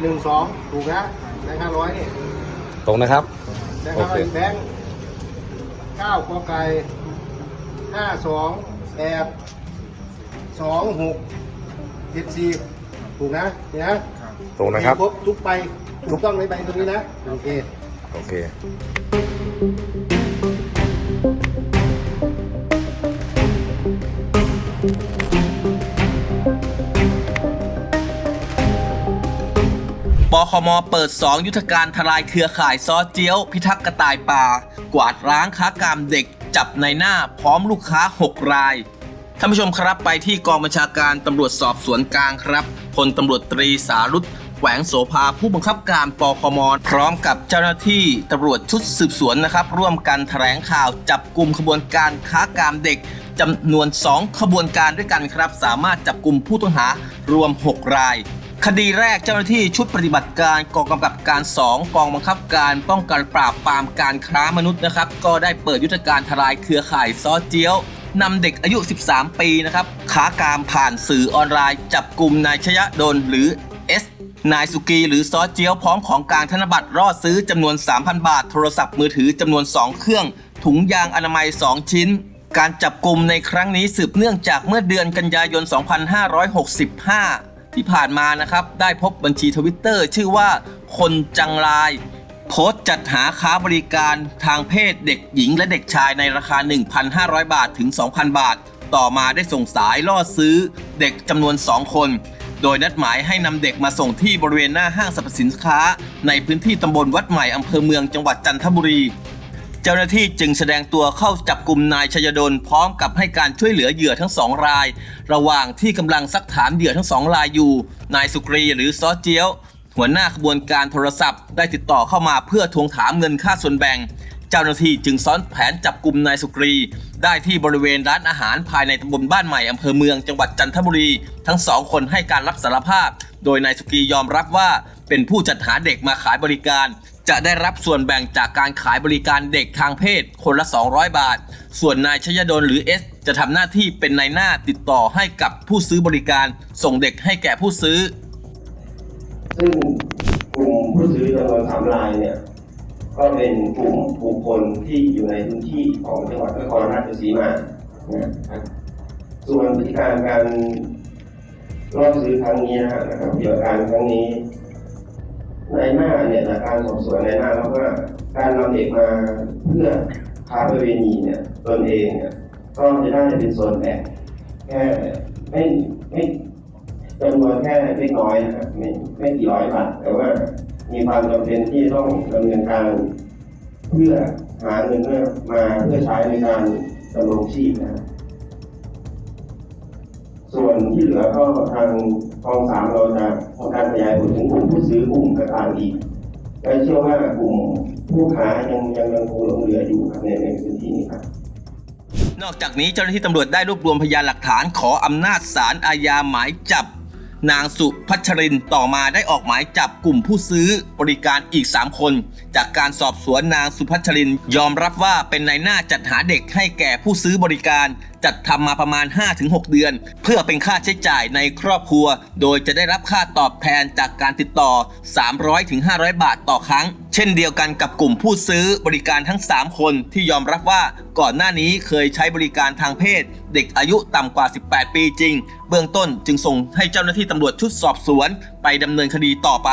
หนึ่งสองถูกนะแบงค์ห้าร้อยนี่ตรงนะครับ แบงค์ห้าร้อยโอเคแบงค์เก้ากอไก่ห้าสองแอบสองหกเจ็ดสี่ถูกนะนี่นะตรงนะครับ ครบทุกใบถูกต้องในใบตรงนี้นะ โอเค โอเค คมเปิด 2 ยุทธการทลายเครือข่ายซอเจียว พิทักษ์กระต่ายป่า กวาดร้างค้ากามเด็ก จับในหน้าพร้อมลูกค้า 6 รายท่านผู้ชมครับไปที่กองบัญชาการตำรวจสอบสวนกลางครับพลตำรวจตรีสารุตแขวงโสภาผู้บังคับการปคมพร้อมกับเจ้าหน้าที่ตำรวจชุดสืบสวนนะครับ ร่วมกันแถลงข่าวจับกลุ่มขบวนการค้ากามเด็กจำนวน 2 ขบวนการด้วยกันครับ สามารถจับกลุ่มผู้ต้องหารวม 6 ราย คดีแรกเจ้าหน้าที่ชุดปฏิบัติการกองกำกับการ 2 กองบังคับการป้องกันปราบปรามการค้ามนุษย์นะครับ ก็ได้เปิดยุทธการทลายเครือข่ายซอเจียวนำเด็กอายุ 13 ปีนะครับค้ากามผ่านสื่อออนไลน์ จับกลุ่มนายชยดลหรือ S นายสุกีหรือซอเจียวพร้อมของกลางธนบัตรรอดซื้อจำนวน 3,000 บาท โทรศัพท์มือถือจำนวน 2 เครื่อง ถุงยางอนามัย 2 ชิ้น การจับกลุ่มในครั้งนี้สืบเนื่องจากเมื่อเดือนกันยายน 2565 ที่ผ่านมานะครับ ได้พบบัญชีทวิตเตอร์ชื่อว่าคนจังลายโพสจัดหาค้าบริการทางเพศเด็กหญิงและเด็กชายในราคา 1,500 บาทถึง 2,000 บาท ต่อมาได้ส่งสายล่อซื้อเด็กจำนวน 2 คน โดยนัดหมายให้นำเด็กมาส่งที่บริเวณหน้าห้างสรรพสินค้า ในพื้นที่ตำบลวัดใหม่อำเภอเมืองจังหวัดจันทบุรี จ้าหน้าที่จึงแสดงตัวเข้าจับกลุ่มนายชยดลพร้อมกับให้การช่วยเหลือเหยื่อทั้งสองราย ระหว่างที่กำลังซักถามเหยื่อทั้งสองรายอยู่ นายสุกรีหรือซอเจียว หัวหน้าขบวนการโทรศัพท์ ได้ติดต่อเข้ามาเพื่อทวงถามเงินค่าส่วนแบ่ง เจ้าหน้าที่จึงซ้อนแผนจับกลุ่มนายสุกรี ได้ที่บริเวณร้านอาหารภายในตำบลบ้านใหม่อำเภอเมืองจังหวัดจันทบุรี ทั้งสองคนให้การรับสารภาพ โดยนายสุกรียอมรับว่าเป็นผู้จัดหาเด็กมาขายบริการ จะได้รับส่วนแบ่งจากการขายบริการเด็กทางเพศ คนละ 200 บาท ส่วนนายชยดลหรือเอสจะทำหน้าที่เป็นนายหน้าติดต่อให้กับผู้ซื้อบริการ ส่งเด็กให้แก่ผู้ซื้อ ซึ่งกลุ่มผู้ซื้อจำนวนสามรายเนี่ย ก็เป็นกลุ่มบุคคลที่อยู่ในพื้นที่ของจังหวัดนครราชสีมานะครับส่วนพฤติการการรอบซื้อครั้งนี้นะครับเกี่ยวกับการครั้งนี้ ในหน้าเนี่ยจากการสอบสวนในหน้าแล้วว่าการนำเด็กมาเพื่อค้าประเวณีเนี่ยตนเองเนี่ยก็จะได้เป็นส่วนแบ่งแค่ไม่ไม่จำนวนแค่เล็กน้อยนะครับไม่ไม่กี่ร้อยบาทแต่ว่ามีความจำเป็นที่ต้องดำเนินการ เพื่อหาเงินเพื่อมาเพื่อใช้ในการดำรงชีพนะครับ ส่วนที่เหลือก็ทางกองสามเราจะทำการขยายผลถึงกลุ่มผู้ซื้อกลุ่มต่างๆอีกและเชื่อว่ากลุ่มผู้ค้ายังยังยังคงหลงเหลืออยู่ครับในในพื้นที่นี้ครับนอกจากนี้เจ้าหน้าที่ตำรวจได้รวบรวมพยานหลักฐานขออำนาจศาลอาญาหมายจับ นางสุพัชรินต่อมาได้ออกหมายจับกลุ่มผู้ซื้อบริการอีก 3 คน จากการสอบสวนนางสุพัชรินยอมรับว่าเป็นนายหน้าจัดหาเด็กให้แก่ผู้ซื้อบริการ จัดทำมาประมาณ 5-6 เดือน เพื่อเป็นค่าใช้จ่ายในครอบครัว โดยจะได้รับค่าตอบแทนจากการติดต่อ 300-500 บาทต่อครั้ง ช่นเดียวกันกับกลุ่มผู้ซื้อบริการทั้ง 3 คนที่ยอมรับว่าก่อนหน้านี้เคยใช้บริการทางเพศ เด็กอายุต่ำกว่า 18 ปีจริง เบื้องต้นจึงส่งให้เจ้าหน้าที่ตำรวจชุดสอบสวน ไปดำเนินคดีต่อไป